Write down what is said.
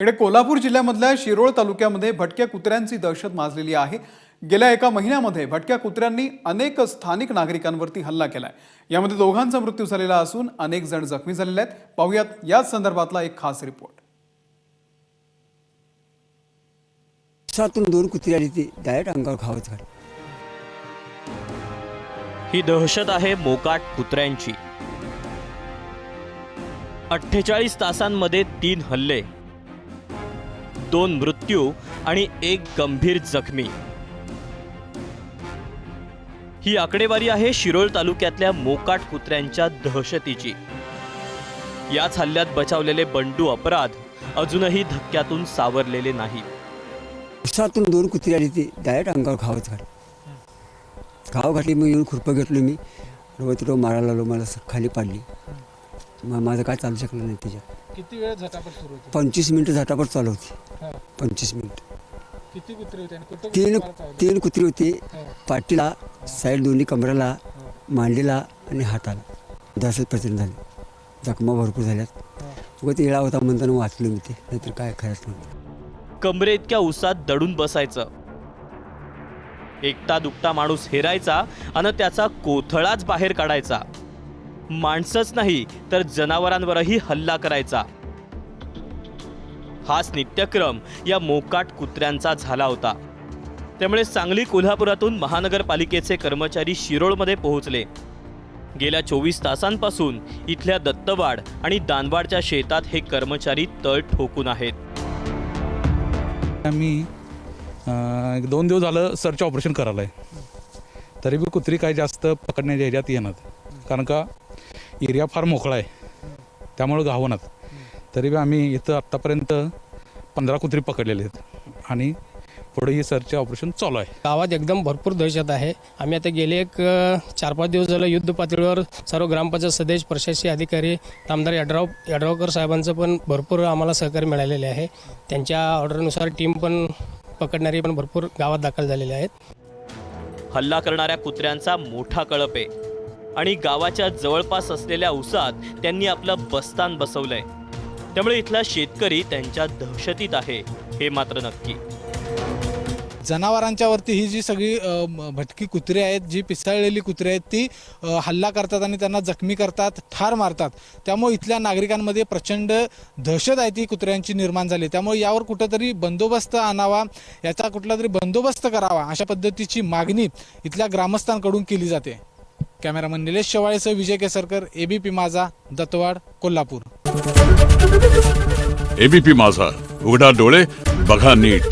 इकडे कोल्हापूर जिल्ह्यामधल्या शिरोळ तालुक्यामध्ये भटक्या कुत्र्यांची दहशत माजलेली आहे. गेल्या एका महिन्यामध्ये भटक्या कुत्र्यांनी अनेक स्थानिक नागरिकांवरती हल्ला केलाय. यामध्ये दोघांचा मृत्यू झालेला असून अनेक जण जखमी झालेले आहेत. पाहुयात याच संदर्भातला एक खास रिपोर्ट. सातून दोन कुत्री आली ती डायरेक्ट अंगावर खावत ही दहशत आहे मोकाट कुत्र्यांची. अठ्ठेचाळीस तासांमध्ये तीन हल्ले. दोन मृत्यू आणि एक गंभीर जखमी. ही आकडेवारी आहे शिरोळ तालुक्यातल्या मोकाट कुत्र्यांच्या दहशतीची. याच हल्ल्यात बचावलेले बंडू अपराध अजूनही धक्क्यातून सावरलेले नाही. उसातून दोन कुत्री आली ती डायरेक्ट अंगावर खावत घाल खाव घातली मग येऊन खुरपं घेतलो मी. तिथं मारायला लागलो मला खाली पाडली. मग माझं काय चालू शकलं नाही त्याच्यात किती वेळ झटापट सुरू होती? पंचवीस मिनटं झटापट चालू होती. पंचवीस मिनिट. किती कुत्रे होते आणि कुठं तीन चावलं? तीन कुत्री होती. पाठीला साईड दोन्ही कमराला मांडीला आणि हाताला. दहशत प्रचंड झाली. जखमा भरपूर झाल्यात. उगा ते येळा होता म्हणताना वाचलो मी ते. नाहीतर काय खरंच नव्हतं. कमरे इतक्या उसात दडून बसायचं. एकटा दुकटा माणूस हेरायचा आणि त्याचा कोथळाच बाहेर काढायचा. माणसंच नाही तर जनावरांवरही हल्ला करायचा. हाच नित्यक्रम या मोकाट कुत्र्यांचा झाला होता. त्यामुळे सांगली कोल्हापुरातून महानगरपालिकेचे कर्मचारी शिरोळमध्ये पोहोचले. गेल्या चोवीस तासांपासून इथल्या दत्तवाड आणि दानवाडच्या शेतात हे कर्मचारी तळ ठोकून आहेत. आम्ही दोन दिवस झालं सर्च ऑपरेशन करायला आहे. तरी बी कुत्री काही जास्त पकडण्याच्या ह्याच्यात येणार. कारण का एरिया फार मोकळा आहे. त्यामुळं गावनात. तरी बी आम्ही इथं आत्तापर्यंत पंधरा कुत्री पकडलेले आहेत. आणि पुढे ही सर्च ऑपरेशन चालू आहे. गावात एकदम भरपूर दहशत आहे. आम्ही आता गेले एक चार पाच दिवस झालं युद्ध पातळीवर सर्व ग्रामपंचायत सदस्य प्रशासकीय अधिकारी आमदार यड्राव यड्रावकर साहेबांचं पण भरपूर आम्हाला सहकार्य मिळालेले आहे. त्यांच्या ऑर्डरनुसार टीम पण पकडणारी पण भरपूर गावात दाखल झालेले आहेत. हल्ला करणाऱ्या कुत्र्यांचा मोठा कळप आहे. आणि गावाच्या जवळपास असलेल्या उसात त्यांनी आपलं बस्तान बसवलंय. त्यामुळे इथला शेतकरी त्यांच्या दहशतीत आहे हे मात्र नक्की. जनावरांच्या वरती ही जी सगळी भटकी कुत्री आहेत जी पिसाळलेली कुत्री आहेत ती हल्ला करतात आणि त्यांना जखमी करतात ठार मारतात. त्यामुळे इथल्या नागरिकांमध्ये प्रचंड दहशत आहे ती कुत्र्यांची निर्माण झाली. त्यामुळे यावर कुठंतरी बंदोबस्त आणावा याचा कुठला तरी बंदोबस्त करावा अशा पद्धतीची मागणी इथल्या ग्रामस्थांकडून केली जाते. कॅमेरामन निलेश शेवाळेसह विजय केसरकर एबीपी माझा दत्तवाड कोल्हापूर. एबीपी माझा. उघडा डोळे बघा नीट.